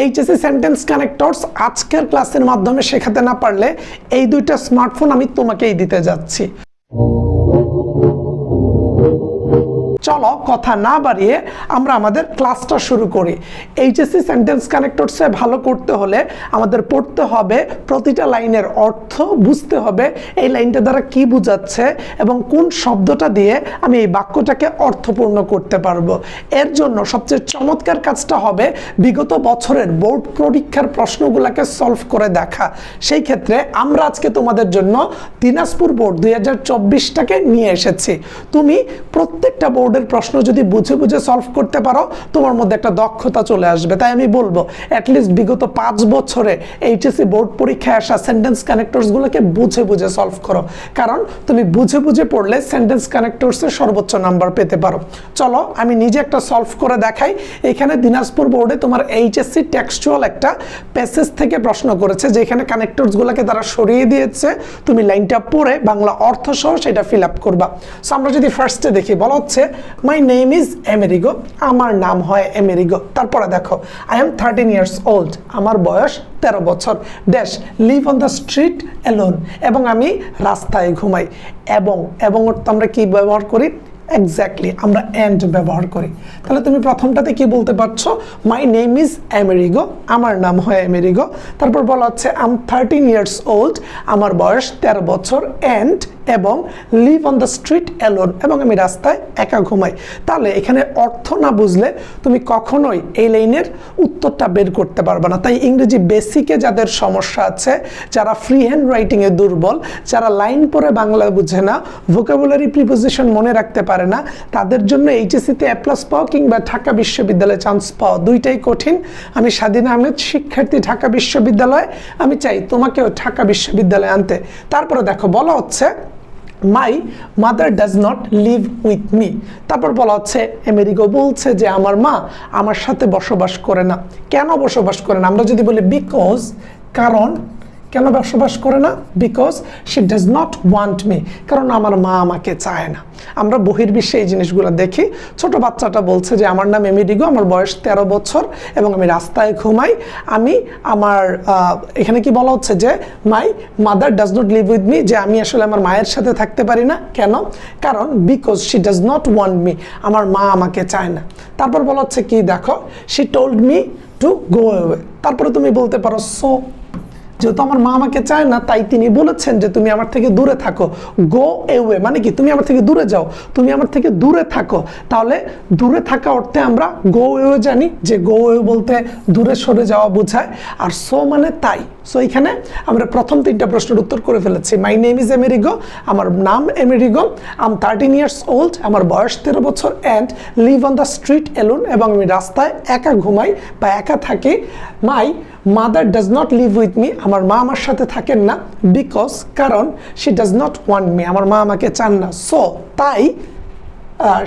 HSC sentence connectors আজকের ক্লাসের মাধ্যমে শেখাতে না পারলে এই দুইটা স্মার্টফোন আমি তোমাকেই দিতে যাচ্ছি। চলো কথা না বাড়িয়ে আমরা আমাদের ক্লাসটা শুরু করি। এইচএসসি সেন্টেন্স কানেক্টরসে ভালো করতে হলে আমাদের পড়তে হবে প্রতিটা লাইনের অর্থ, বুঝতে হবে এই লাইনটা দ্বারা কি বোঝাচ্ছে এবং কোন শব্দটা দিয়ে আমি এই বাক্যটাকে অর্থপূর্ণ করতে পারব। এর জন্য সবচেয়ে চমৎকার কাজটা হবে বিগত বছরের বোর্ড পরীক্ষার প্রশ্নগুলোকে সলভ করে দেখা। সেই ক্ষেত্রে আমরা আজকে তোমাদের জন্য দিনাজপুর বোর্ড দুই হাজার চব্বিশটাকে নিয়ে এসেছি। তুমি প্রত্যেকটা বোর্ডের প্রশ্ন যদি বুঝে বুঝে সলভ করতে পারো, তোমার মধ্যে একটা দক্ষতা চলে আসবে। তাই আমি বলব অ্যাটলিস্ট বিগত পাঁচ বছরে এইচএসসি বোর্ড পরীক্ষায় আসা সেন্টেন্স কানেক্টরসগুলোকে বুঝে বুঝে সলভ করো। কারণ তুমি বুঝে বুঝে পড়লে সেন্টেন্স কানেক্টরসের সর্বোচ্চ নাম্বার পেতে পারো। চলো, আমি নিজে একটা সলভ করে দেখাই। এখানে দিনাজপুর বোর্ডে তোমার এইচএসসি টেক্সচুয়াল একটা প্যাসেজ থেকে প্রশ্ন করেছে, যেখানে কানেক্টরসগুলোকে তারা সরিয়ে দিয়েছে। তুমি লাইনটা পড়ে বাংলা অর্থ সহ সেটা ফিল আপ করবা। সো আমরা যদি ফার্স্টে দেখি, বলা হচ্ছে মাই নেম ইজ এমেরিগো আমার নাম হয় এমেরিগো তারপরে দেখো I am thirteen years old আমার বয়স তেরো বছর। Dash live on the street alone এবং আমি রাস্তায় ঘুমাই। এবং এবং আমরা কি ব্যবহার করি? এক্স্যাক্টলি আমরা অ্যান্ড ব্যবহার করি। তাহলে তুমি প্রথমটাতে কি বলতে পারছ? মাই নেম ইজ অ্যামেরিগো আমার নাম হয় অ্যামেরিগো তারপর বলা হচ্ছে আম থার্টিন ইয়ার্স ওল্ড আমার বয়স তেরো বছর অ্যান্ড এবং live on the street alone এবং আমি রাস্তায় একা ঘুমাই। তাহলে এখানে অর্থ না বুঝলে তুমি কখনোই এই লাইনের উত্তরটা বের করতে পারবে না। তাই ইংরেজি বেসিকে যাদের সমস্যা আছে, যারা ফ্রি হ্যান্ড রাইটিংয়ে দুর্বল, যারা লাইন পড়ে বাংলা বুঝে না ভোকাবুলারি প্রিপোজিশন মনে রাখতে পারে না, তাদের জন্য এইচএসিতে অ্যাপ্লাস প্লাস পাওয়া কিংবা ঢাকা বিশ্ববিদ্যালয়ে চান্স পাওয়া দুইটাই কঠিন। আমি স্বাধীন আহমেদ, শিক্ষার্থী ঢাকা বিশ্ববিদ্যালয়। আমি চাই তোমাকেও ঢাকা বিশ্ববিদ্যালয়ে আনতে। তারপরে দেখো, বলা হচ্ছে my mother does not live with me তারপর বলা হচ্ছে আমেরিকা বলছে যে আমার মা আমার সাথে বসবাস করে না। কেন বসবাস করে না? আমরা যদি বলি বিকজ কারণ কেন বসবাস করে না? Because she does not want me কারণ আমার মা আমাকে চায় না। আমরা বহির্বিশ্বে এই জিনিসগুলো দেখি। ছোট বাচ্চাটা বলছে যে, আমার নাম এমিডিগো আমার বয়স তেরো বছর এবং আমি রাস্তায় ঘুমাই। আমি আমার এখানে কি বলা হচ্ছে যে my mother does not live with me যে, আমি আসলে আমার মায়ের সাথে থাকতে পারি না। কেন? কারণ because she does not want me আমার মা আমাকে চায় না। তারপর বলা হচ্ছে কি, দেখো she told me to go তারপরে তুমি বলতে পারো সো যেহেতু আমার মা আমাকে চায় না, তাই তিনি বলেছেন যে তুমি আমার থেকে দূরে থাকো। গো এওয়ে মানে কি? তুমি আমার থেকে দূরে যাও। তুমি আমার থেকে দূরে থাকো। তাহলে দূরে থাকা অর্থে আমরা গো এওয়ে জানি। যে গো এওয়ে বলতে দূরে সরে যাওয়া বোঝায়। আর সো মানে তাই। সো এখানে আমরা প্রথম তিনটা প্রশ্নের উত্তর করে ফেলেছি। মাই নেম ইজ এমেরিগো আমার নাম Amerigo am thirteen years old আমার বয়স তেরো বছর and live on the street alone এবং আমি রাস্তায় একা ঘুমাই বা একা থাকি। My mother does not live with me আমার মা আমার সাথে থাকেন না বিকজ কারণ she does not want me আমার মা আমাকে চান না। সো তাই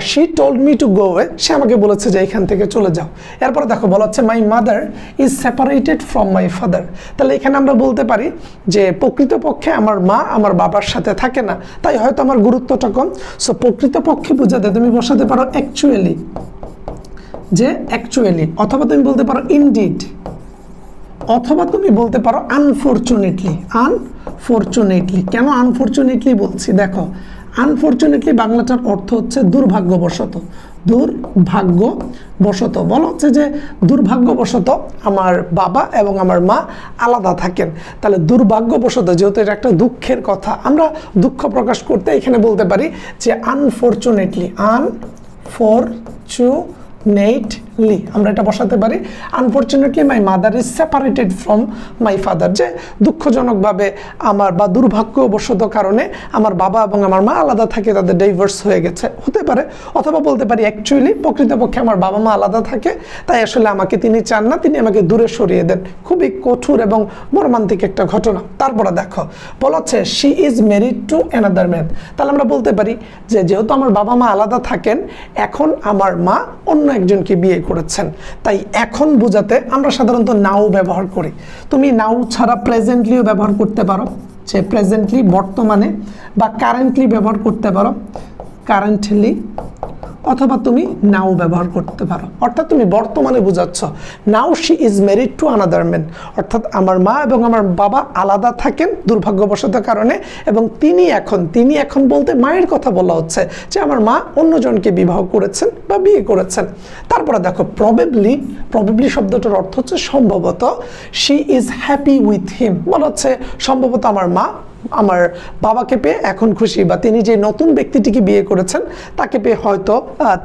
she told me to go away সে আমাকে বলেছে যে এখান থেকে চলে যাও। এরপরে দেখো, বলা হচ্ছে my mother is separated from my father তাহলে এখানে আমরা বলতে পারি যে, প্রকৃতপক্ষে আমার মা আমার বাবার সাথে থাকে না। তাই হয়তো আমার গুরুত্বটা কম। সো প্রকৃতপক্ষে বোঝাতে তুমি বসাতে পারো অ্যাকচুয়ালি যে অ্যাকচুয়ালি অথবা তুমি বলতে পারো ইনডিড অথবা তুমি বলতে পারো আনফর্চুনেটলি আনফর্চুনেটলি কেন আনফর্চুনেটলি বলছি? দেখো আনফর্চুনেটলি বাংলাটার অর্থ হচ্ছে দুর্ভাগ্যবশত। দুর্ভাগ্যবশত। বলা হচ্ছে যে দুর্ভাগ্যবশত আমার বাবা এবং আমার মা আলাদা থাকেন। তাহলে দুর্ভাগ্যবশত যেহেতু এটা একটা দুঃখের কথা, আমরা দুঃখ প্রকাশ করতে এখানে বলতে পারি যে আনফর্চুনেটলি আনফরচু নেটলি আমরা এটা বসাতে পারি। Unfortunately my mother is separated from my father যে দুঃখজনকভাবে আমার বা দুর্ভাগ্যবশত কারণে আমার বাবা এবং আমার মা আলাদা থাকে, তাদের ডাইভার্স হয়ে গেছে। হতে পারে, অথবা বলতে পারি অ্যাকচুয়ালি প্রকৃতপক্ষে আমার বাবা মা আলাদা থাকে, তাই আসলে আমাকে তিনি চান না, তিনি আমাকে দূরে সরিয়ে দেন। খুবই কঠোর এবং মর্মান্তিক একটা ঘটনা। তারপরে দেখো বলাচ্ছে she is married to another man তাহলে আমরা বলতে পারি যে, যেহেতু আমার বাবা মা আলাদা থাকেন, এখন আমার মা অন্য একজনকে বিয়ে করেছেন। তাই এখন বোঝাতে আমরা সাধারণত নাও ব্যবহার করি। তুমি নাও ছাড়া প্রেজেন্টলিও ব্যবহার করতে পারো। যে প্রেজেন্টলি বর্তমানে বা কারেন্টলি ব্যবহার করতে পারো। কারেন্টলি অথবা তুমি নাও ব্যবহার করতে পারো। অর্থাৎ তুমি বর্তমানে বোঝাচ্ছ, now she is married to another man. অর্থাৎ আমার মা এবং আমার বাবা আলাদা থাকেন দুর্ভাগ্যবশত কারণে এবং তিনি এখন তিনি এখন বলতে মায়ের কথা বলা হচ্ছে যে আমার মা অন্যজনকে বিবাহ করেছেন বা বিয়ে করেছেন। তারপরে দেখো প্রবেবলি প্রবেবলি শব্দটার অর্থ হচ্ছে সম্ভবত, she is happy with him. বলা হচ্ছে সম্ভবত আমার মা আমার বাবাকে পেয়ে এখন খুশি বা তিনি যে নতুন ব্যক্তিটিকে বিয়ে করেছেন, তাকে পেয়ে হয়তো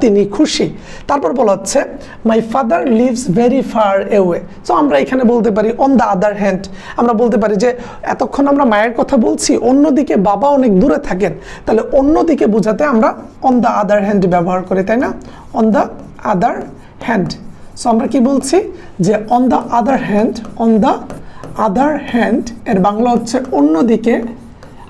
তিনি খুশি। তারপর বলা হচ্ছে my father lives very far away so আমরা এখানে বলতে পারি অন দ্য আদার হ্যান্ড আমরা বলতে পারি যে, এতক্ষণ আমরা মায়ের কথা বলছি, অন্যদিকে বাবা অনেক দূরে থাকেন। তাহলে অন্যদিকে বোঝাতে আমরা অন দ্য আদার হ্যান্ড ব্যবহার করি, তাই না? On the other hand so আমরা কি বলছি? যে on the other hand on the other hand এর বাংলা হচ্ছে অন্যদিকে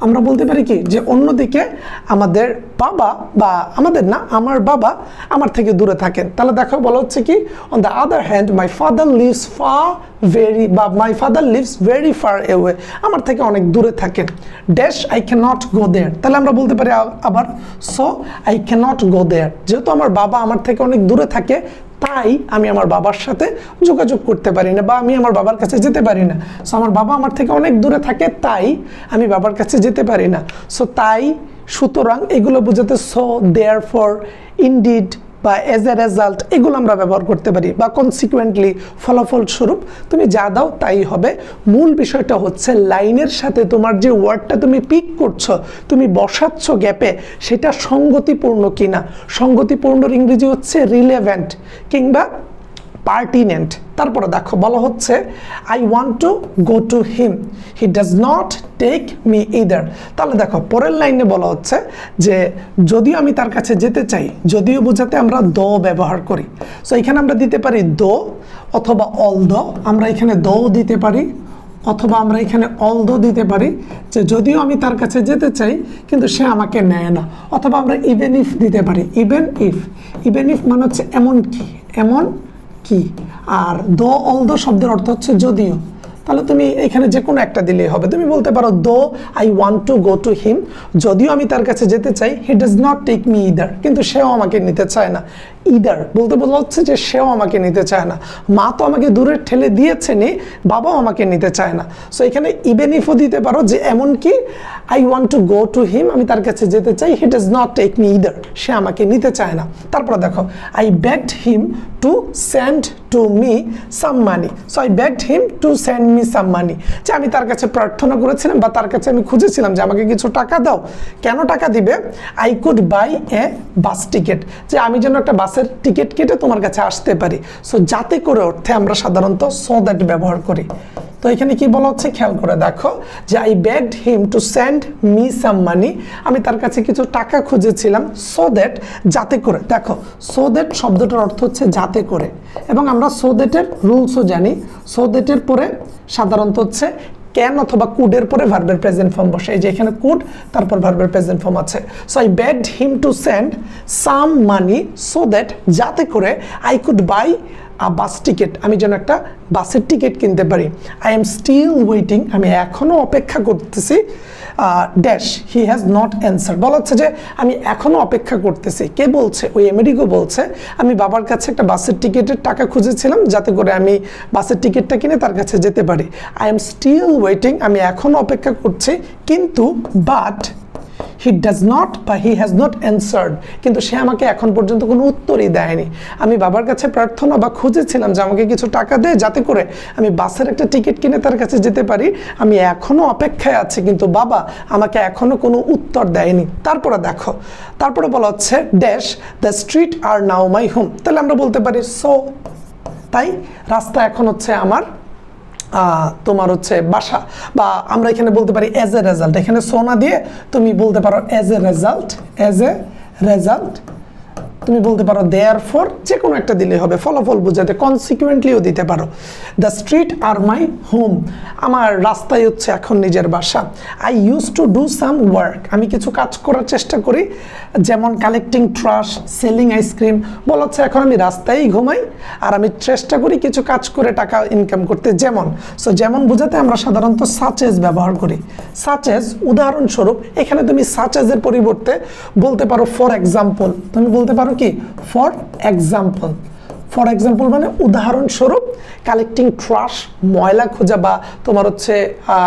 আমরা বলতে পারি কি? যে অন্যদিকে আমাদের বাবা বা আমাদের না, আমার বাবা আমার থেকে দূরে থাকেন। তাহলে দেখো বলা হচ্ছে কি? On the other hand my father lives far very বা my father lives very far away আমার থেকে অনেক দূরে থাকেন। Dash I can not go there তাহলে আমরা বলতে পারি আবার so I can not go there যেহেতু আমার বাবা আমার থেকে অনেক দূরে থাকে তাই আমি আমার বাবার সাথে যোগাযোগ করতে পারি না বা আমি আমার বাবার কাছে যেতে পারি না। সো আমার বাবা আমার থেকে অনেক দূরে থাকে, তাই আমি বাবার কাছে যেতে পারি না। সো তাই সুতরাং এগুলো বুঝাতে সো দেয়ার ফর ইনডিড বা এজ এ রেজাল্ট এগুলো আমরা ব্যবহার করতে পারি বা কনসিকুয়েন্টলি ফলাফল স্বরূপ তুমি যা দাও তাই হবে। মূল বিষয়টা হচ্ছে লাইনের সাথে তোমার যে ওয়ার্ডটা তুমি পিক করছ, তুমি বসাচ্ছ গ্যাপে সেটা সঙ্গতিপূর্ণ কিনা? সংগতিপূর্ণর ইংরেজি হচ্ছে রিলেভেন্ট কিংবা পার্টিনেন্ট তারপরে দেখো, বলা হচ্ছে I want to go to him he does not take me either তাহলে দেখো, পরের লাইনে বলা হচ্ছে যে যদিও আমি তার কাছে যেতে চাই, যদিও বোঝাতে আমরা দো ব্যবহার করি। সো এখানে আমরা দিতে পারি দো অথবা অল দো আমরা এখানে দো দিতে পারি, অথবা আমরা এখানে অল দো দিতে পারি যে, যদিও আমি তার কাছে যেতে চাই, কিন্তু সে আমাকে নেয় না। অথবা আমরা ইভেন ইফ দিতে পারি ইভেন ইফ ইভেন ইফ মানে হচ্ছে এমন কি? এমন কি? আর দো অল দো শব্দের অর্থ হচ্ছে যদিও। তাহলে তুমি এখানে যে কোনো একটা দিলেই হবে। তুমি বলতে পারো, though, I want to go to him. যদিও আমি তার কাছে যেতে চাই, he does not take me either. কিন্তু সেও আমাকে নিতে চায় না। ইদার বলতে বোঝা হচ্ছে যে সেও আমাকে নিতে চায় না। মা তো আমাকে দূরে ঠেলে দিয়েছে নি বাবাও আমাকে নিতে চায় না। সো এখানে ইভেন ইফও দিতে পারো যে এমনকি I want to go to him আমি তার কাছে যেতে চাই he does not take me either সে আমাকে নিতে চায় না। তারপর দেখো I begged him to send to me some money so I begged him to send me some money যে আমি তার কাছে প্রার্থনা করেছিলাম বা তার কাছে আমি খুঁজেছিলাম যে আমাকে কিছু টাকা দাও। কেন টাকা দিবে? I could buy a bus ticket যে আমি যেন একটা বাসের টিকিট কেটে তোমার কাছে আসতে পারি। সো যাতে করে অর্থে আমরা সাধারণত সো দ্যাট ব্যবহার করি। তো এখানে কি বলা হচ্ছে? খেয়াল করে দেখো যে I begged him to send me some money আমি তার কাছে কিছু টাকা খুঁজেছিলাম সো দ্যাট যাতে করে। দেখো সো দ্যাট শব্দটার অর্থ হচ্ছে যাতে করে। এবং আমরা সো দ্যাটের রুলসও জানি। সো দ্যাটের পরে সাধারণত হচ্ছে ক্যান অথবা কুডের পরে ভার্বের প্রেজেন্ট ফর্ম বসে এই যে এখানে কুড, তারপর ভার্বের প্রেজেন্ট ফর্ম আছে। So I begged him to send some money so that যাতে করে I could buy bus ticket আমি যেন একটা বাসের টিকিট কিনতে পারি। আই এম স্টিল ওয়েটিং আমি এখনও অপেক্ষা করতেছি dash he has not answer বলা হচ্ছে যে, আমি এখনও অপেক্ষা করতেছি। কে বলছে? ওই এমেরিকো বলছে, আমি বাবার কাছে একটা বাসের টিকিটের টাকা খুঁজেছিলাম, যাতে করে আমি বাসের টিকিটটা কিনে তার কাছে যেতে পারি। আই এম স্টিল ওয়েটিং আমি এখনও অপেক্ষা করছি, কিন্তু বাট হি ডাজ নট বা হি হ্যাজ নট অ্যান্সার্ড কিন্তু সে আমাকে এখন পর্যন্ত কোনো উত্তরই দেয়নি। আমি বাবার কাছে প্রার্থনা বা খুঁজেছিলাম যে আমাকে কিছু টাকা দেয় যাতে করে আমি বাসের একটা টিকিট কিনে তার কাছে যেতে পারি। আমি এখনও অপেক্ষায় আছি, কিন্তু বাবা আমাকে এখনও কোনো উত্তর দেয়নি। তারপরে দেখো, তারপরে বলা হচ্ছে dash the street are now my home তাহলে আমরা বলতে পারি সো তাই রাস্তা এখন হচ্ছে আমার তোমার হচ্ছে বাসা। বা আমরা এখানে বলতে পারি অ্যাজ এ রেজাল্ট এখানে সোনা দিয়ে তুমি বলতে পারো as a result as a result তুমি বলতে পারো দেয়ার ফর যে কোনো একটা দিলে হবে, ফলাফল বোঝাতে কনসিকুয়েন্টলিও দিতে পারো। The street are my home আমার রাস্তায় হচ্ছে এখন নিজের বাসা। I use to do some work আমি কিছু কাজ করার চেষ্টা করি, যেমন কালেক্টিং ট্রাশ সেলিং আইসক্রিম বলা হচ্ছে এখন আমি রাস্তায় ঘুমাই, আর আমি চেষ্টা করি কিছু কাজ করে টাকা ইনকাম করতে। যেমন সো যেমন বোঝাতে আমরা সাধারণত সাচেজ ব্যবহার করি। সাচেজ উদাহরণস্বরূপ, এখানে তুমি সাচেজের পরিবর্তে বলতে পারো ফর এক্সাম্পল তুমি বলতে পারো কি? ফর এক্সাম্পল ফর এক্সাম্পল মানে উদাহরণস্বরূপ কালেক্টিং ট্রাশ ময়লা খোঁজা বা তোমার হচ্ছে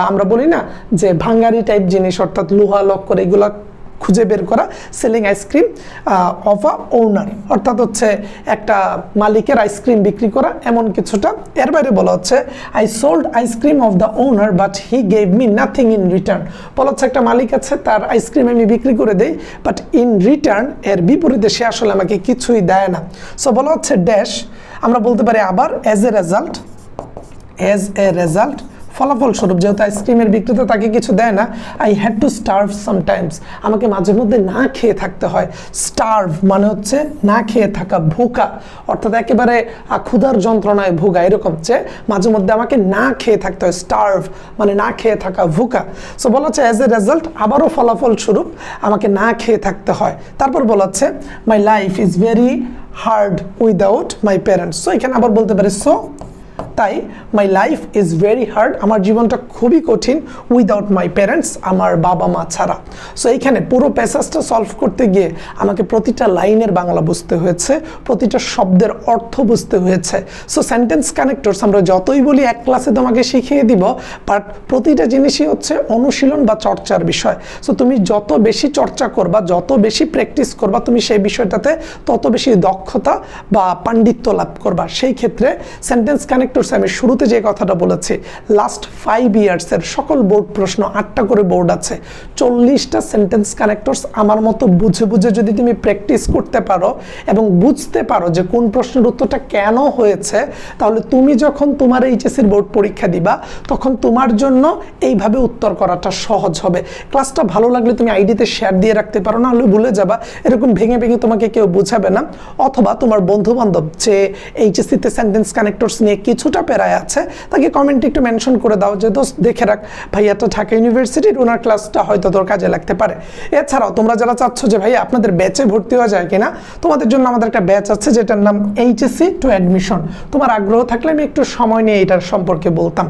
আমরা বলি না যে ভাঙ্গারি টাইপ জিনিস অর্থাৎ লোহা, লক্কর, এগুলো খুঁজে বের করা selling ice cream off a owner অর্থাৎ হচ্ছে একটা মালিকের আইসক্রিম বিক্রি করা, এমন কিছুটা। এর বাইরে বলা হচ্ছে I sold ice cream off the owner but he gave me nothing in return বলা হচ্ছে, একটা মালিক আছে, তার আইসক্রিম আমি বিক্রি করে দেই বাট ইন রিটার্ন এর বিপরীতে সে আসলে আমাকে কিছুই দেয় না। সো বলা হচ্ছে ড্যাশ আমরা বলতে পারি, আবার as a result as a result ফলাফল স্বরূপ, যেহেতু আইসক্রিমের বিক্রেতা তাকে কিছু দেয় না I had to starve sometimes আমাকে মাঝে মধ্যে না খেয়ে থাকতে হয়। স্টার্ভ মানে হচ্ছে না খেয়ে থাকা, ভুকা, অর্থাৎ একেবারে ক্ষুধার যন্ত্রণায় ভুগা, এরকম যে মাঝে মধ্যে আমাকে না খেয়ে থাকতে হয়। স্টার্ভ মানে না খেয়ে থাকা, ভুকা। সো বলা হচ্ছে অ্যাজ এ রেজাল্ট আবারও ফলাফল স্বরূপ আমাকে না খেয়ে থাকতে হয়। তারপর বলা হচ্ছে my life is very hard without my parents so এখানে আবার বলতে পারি সো তাই my life is very hard আমার জীবনটা খুবই কঠিন উইদাউট মাই প্যারেন্টস আমার বাবা মা ছাড়া। সো এইখানে পুরো প্যাসেজটা সলভ করতে গিয়ে আমাকে প্রতিটা লাইনের বাংলা বুঝতে হয়েছে, প্রতিটা শব্দের অর্থ বুঝতে হয়েছে। সো সেন্টেন্স কানেক্টরস আমরা যতই বলি এক ক্লাসে তোমাকে শিখিয়ে দিব বাট প্রতিটা জিনিসই হচ্ছে অনুশীলন বা চর্চার বিষয়। সো তুমি যত বেশি চর্চা করবা, যত বেশি প্র্যাকটিস করবা, তুমি সেই বিষয়টাতে তত বেশি দক্ষতা বা পাণ্ডিত্য লাভ করবা। সেই ক্ষেত্রে সেন্টেন্স কানেক্টরস আমি শুরুতে যে কথাটা বলেছি লাস্ট ফাইভ ইয়ার্সের সকল বোর্ড প্রশ্ন আটটা করে বোর্ড আছে। চল্লিশটা সেন্টেন্স কানেক্টরস আমার মতো বুঝে বুঝে যদি তুমি প্র্যাকটিস করতে পারো এবং বুঝতে পারো যে কোন প্রশ্নের উত্তরটা কেন হয়েছে, তাহলে তুমি যখন তোমার এইচএসির বোর্ড পরীক্ষা দিবা, তখন তোমার জন্য এইভাবে উত্তর করাটা সহজ হবে। ক্লাসটা ভালো লাগলে তুমি আইডিতে শেয়ার দিয়ে রাখতে পারো, না হলে ভুলে যাবা। এরকম ভেঙে ভেঙে তোমাকে কেউ বোঝাবে না। অথবা তোমার বন্ধু বান্ধব যে এইচএসসিতে সেন্টেন্স কানেক্টরস নিয়ে কিছুটা প্যারায় আছে। তাকে কমেন্টে একটু মেনশন করে দাও যে, দোস্ত, দেখে রাখ ভাইয়াটা ঢাকা ইউনিভার্সিটির ওনার ক্লাসটা হয়তো তোর কাজে লাগতে পারে। এছাড়াও, তোমরা যারা চাচ্ছ যে ভাই আপনাদের ব্যাচে ভর্তি হওয়া যায় কিনা? তোমাদের জন্য আমাদের একটা ব্যাচ আছে, যেটার নাম এইচএসসি টু অ্যাডমিশন তোমার আগ্রহ থাকলে আমি একটু সময় নিয়ে এটার সম্পর্কে বলতাম।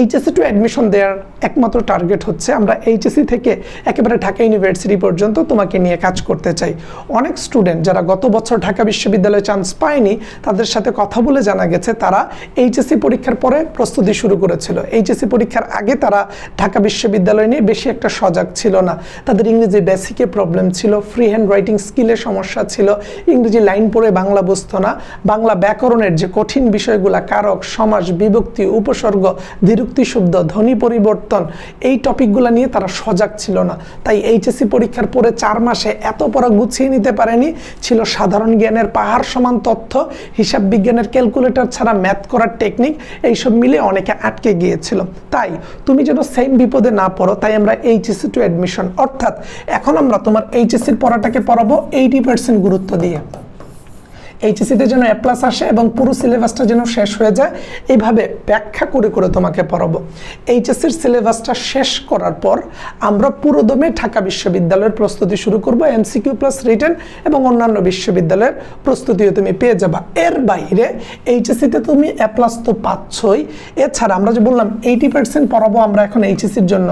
এইচএসসি টু অ্যাডমিশন দেওয়ার একমাত্র টার্গেট হচ্ছে, আমরা এইচএসসি থেকে একেবারে ঢাকা ইউনিভার্সিটি পর্যন্ত তোমাকে নিয়ে কাজ করতে চাই। অনেক স্টুডেন্ট যারা গত বছর ঢাকা বিশ্ববিদ্যালয়ে চান্স পায়নি, তাদের সাথে কথা বলে জানা গেছে, তারা এইচএসসি পরীক্ষার পরে প্রস্তুতি শুরু করেছিল। এইচএসসি পরীক্ষার আগে তারা ঢাকা বিশ্ববিদ্যালয় নিয়ে বেশি একটা সজাগ ছিল না। তাদের ইংরেজি বেসিকে প্রবলেম ছিল ফ্রি হ্যান্ড রাইটিং স্কিলে সমস্যা ছিল, ইংরেজি লাইন পড়ে বাংলা বুঝতো না। বাংলা ব্যাকরণের যে কঠিন বিষয়গুলা, কারক সমাজ বিভক্তি, উপসর্গ, দ্বিরুক্তি শব্দ, ধ্বনি পরিবর্তন, এই টপিকগুলো নিয়ে তারা সজাগ ছিল না। তাই এইচএসসি পরীক্ষার পরে চার মাসে এত পড়া গুছিয়ে নিতে পারেনি। ছিল সাধারণ জ্ঞানের পাহাড় সমান তথ্য, হিসাব বিজ্ঞানের ক্যালকুলেটর ছাড়া ম্যাথ করার টেকনিক এইসব মিলে অনেকে আটকে গিয়েছিল। তাই তুমি যেন সেম বিপদে না পড়ো, তাই আমরা এইচএসসি টু অ্যাডমিশন অর্থাৎ এখন আমরা তোমার এইচএসসির পড়াটাকে পড়াবো এইটি পার্সেন্ট গুরুত্ব দিয়ে। এইচএসিতে যেন এ প্লাস আসে এবং পুরো সিলেবাসটা যেন শেষ হয়ে যায়। এইভাবে ব্যাখ্যা করে করে তোমাকে পড়াবো। এইচএসসির সিলেবাসটা শেষ করার পর আমরা পুরোদমে ঢাকা বিশ্ববিদ্যালয়ের প্রস্তুতি শুরু করব এমসিকিউ প্লাস রিটেন এবং অন্যান্য বিশ্ববিদ্যালয়ের প্রস্তুতিও তুমি পেয়ে যাবা। এর বাইরে এইচএসসিতে তুমি এ প্লাস তো পাচ্ছই। এছাড়া আমরা যে বললাম এইটি পার্সেন্ট পড়াবো আমরা এখন এইচএসির জন্য।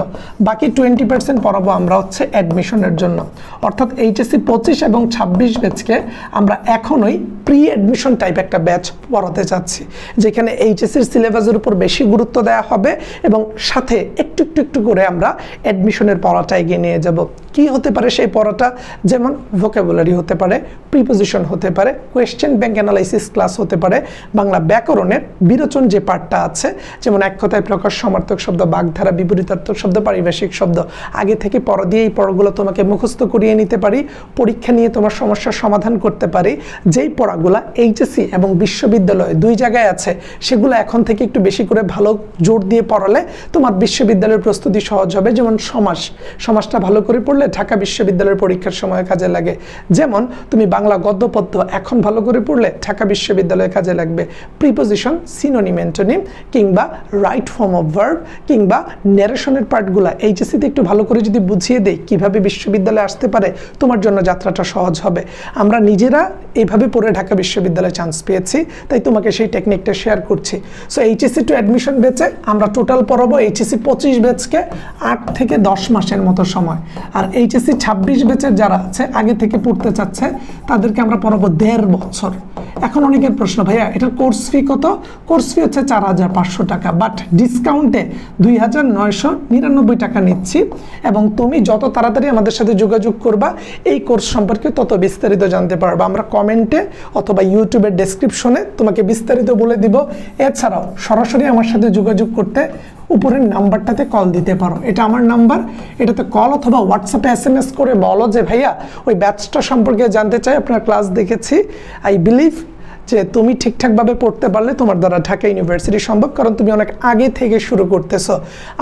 বাকি টোয়েন্টি পার্সেন্ট পড়াবো আমরা হচ্ছে অ্যাডমিশনের জন্য। অর্থাৎ এইচএসসি পঁচিশ এবং ছাব্বিশ ব্যাচকে আমরা এখনোই প্রি অ্যাডমিশন টাইপ একটা ব্যাচ পড়াতে চাচ্ছি, যেখানে এইচএসসির সিলেবাসের উপর বেশি গুরুত্ব দেওয়া হবে এবং সাথে একটু একটু একটু করে আমরা অ্যাডমিশনের পড়াটা এগিয়ে নিয়ে যাব। কি হতে পারে সেই পড়াটা? যেমন ভোকাবুলারি হতে পারে প্রিপোজিশন হতে পারে কোয়েশ্চেন ব্যাংক অ্যানালাইসিস ক্লাস হতে পারে, বাংলা ব্যাকরণের বিরোচন যে পার্টটা আছে, যেমন এক কথায় প্রকাশ, সমার্থক শব্দ, বাগধারা বিপরীতার্থক শব্দ, পারিভাষিক শব্দ, আগে থেকে পড়া দিয়ে এই পড়াগুলো তোমাকে মুখস্থ করিয়ে নিতে পারি, পরীক্ষা নিয়ে তোমার সমস্যার সমাধান করতে পারি, যেই পড়াগুলা এইচএসসি এবং বিশ্ববিদ্যালয় দুই জায়গায় আছে, সেগুলো এখন থেকে একটু বেশি করে ভালো জোর দিয়ে পড়ালে তোমার বিশ্ববিদ্যালয়ের প্রস্তুতি সহজ হবে। যেমন সমাস সমাজটা ভালো করে পড়লে ঢাকা বিশ্ববিদ্যালয়ের পরীক্ষার সময় কাজে লাগে। যেমন তুমি বাংলা গদ্য পদ্য এখন ভালো করে পড়লে ঢাকা বিশ্ববিদ্যালয়ে কাজে লাগবে। প্রিপোজিশন সিনোনিম কিংবা রাইট ফর্ম অফ ভার্ব কিংবা ন্যারেশনের পার্টগুলো এইচএসসিতে একটু ভালো করে যদি বুঝিয়ে দেই কীভাবে বিশ্ববিদ্যালয়ে আসতে পারে, তোমার জন্য যাত্রাটা সহজ হবে। আমরা নিজেরা এইভাবে পড়ে ঢাকা বিশ্ববিদ্যালয়ে চান্স পেয়েছি, তাই তোমাকে সেই টেকনিকটা শেয়ার করছি। সো এইচএসসি টু অ্যাডমিশন ব্যাচে আমরা টোটাল পড়াবো এইচএসসি পঁচিশ ব্যাচকে আট থেকে দশ মাসের মতো সময়। আর এইচএসসি ছাব্বিশ ব্যাচের যারা আছে, আগে থেকে পড়তে চাচ্ছে, তাদেরকে আমরা পড়াবো দেড় বছর। এখন অনেকের প্রশ্ন, ভাইয়া, এটার কোর্স ফি কত? কোর্স ফি হচ্ছে চার হাজার পাঁচশো টাকা বাট ডিসকাউন্টে দুই হাজার নয়শো নিরানব্বই টাকা নিচ্ছি। এবং তুমি যত তাড়াতাড়ি আমাদের সাথে যোগাযোগ করবা, এই কোর্স সম্পর্কে তত বিস্তারিত জানতে পারবা। আমরা কমেন্টে অথবা ইউটিউবের ডেসক্রিপশনে তোমাকে বিস্তারিত বলে দিব। এছাড়াও সরাসরি আমার সাথে যোগাযোগ করতে উপরের নাম্বারটাতে কল দিতে পারো। এটা আমার নাম্বার। এটাতে কল অথবা হোয়াটসঅ্যাপে এস এম এস করে বলো যে, ভাইয়া, ওই ব্যাচটা সম্পর্কে জানতে চাই, আপনার ক্লাস দেখেছি। আই বিলিভ যে তুমি ঠিকঠাকভাবে পড়তে পারলে তোমার দ্বারা ঢাকা ইউনিভার্সিটি সম্ভব, কারণ তুমি অনেক আগে থেকে শুরু করতেছো।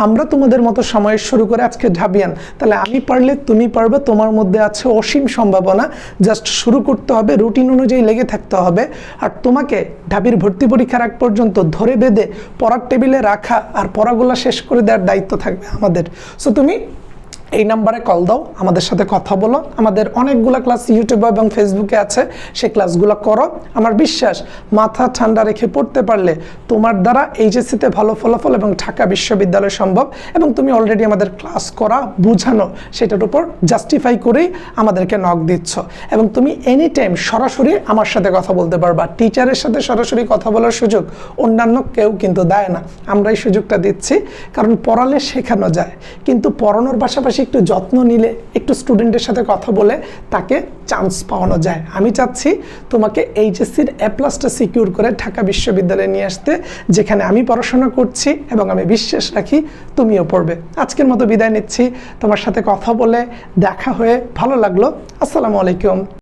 আমরা তোমাদের মতো সময় শুরু করে আজকে ঢাবিয়ান। তাহলে আমি পারলে তুমি পারবে, তোমার মধ্যে আছে অসীম সম্ভাবনা। জাস্ট শুরু করতে হবে, রুটিন অনুযায়ী লেগে থাকতে হবে। আর তোমাকে ঢাবির ভর্তি পরীক্ষার আগ পর্যন্ত ধরে বেঁধে পড়ার টেবিলে রাখা আর পড়াগুলো শেষ করে দেওয়ার দায়িত্ব থাকবে আমাদের। সো তুমি এই নাম্বারে কল দাও, আমাদের সাথে কথা বলো। আমাদের অনেকগুলো ক্লাস ইউটিউবে এবং ফেসবুকে আছে, সেই ক্লাসগুলো করো। আমার বিশ্বাস, মাথা ঠান্ডা রেখে পড়তে পারলে তোমার দ্বারা এইচএসসিতে ভালো ফলাফল এবং ঢাকা বিশ্ববিদ্যালয় সম্ভব এবং তুমি অলরেডি আমাদের ক্লাস করা, বোঝানো, সেটার উপর জাস্টিফাই করেই আমাদেরকে নক দিচ্ছ। এবং তুমি এনি টাইম সরাসরি আমার সাথে কথা বলতে পারবা। টিচারের সাথে সরাসরি কথা বলার সুযোগ অন্যান্য কেউ কিন্তু দেয় না। আমরা এই সুযোগটা দিচ্ছি, কারণ পড়ালে শেখানো যায়। কিন্তু পড়ানোর পাশাপাশি একটু যত্ন নিলে, একটু স্টুডেন্টের সাথে কথা বলে তাকে চান্স পাওয়ানো যায়। আমি চাচ্ছি তোমাকে এইচএসসির এ প্লাসটা সিকিউর করে ঢাকা বিশ্ববিদ্যালয়ে নিয়ে আসতে, যেখানে আমি পড়াশোনা করছি এবং আমি বিশ্বাস রাখি তুমিও পড়বে। আজকের মতো বিদায় নিচ্ছি। তোমার সাথে কথা বলে দেখা হয়ে ভালো লাগল। আসসালামু আলাইকুম।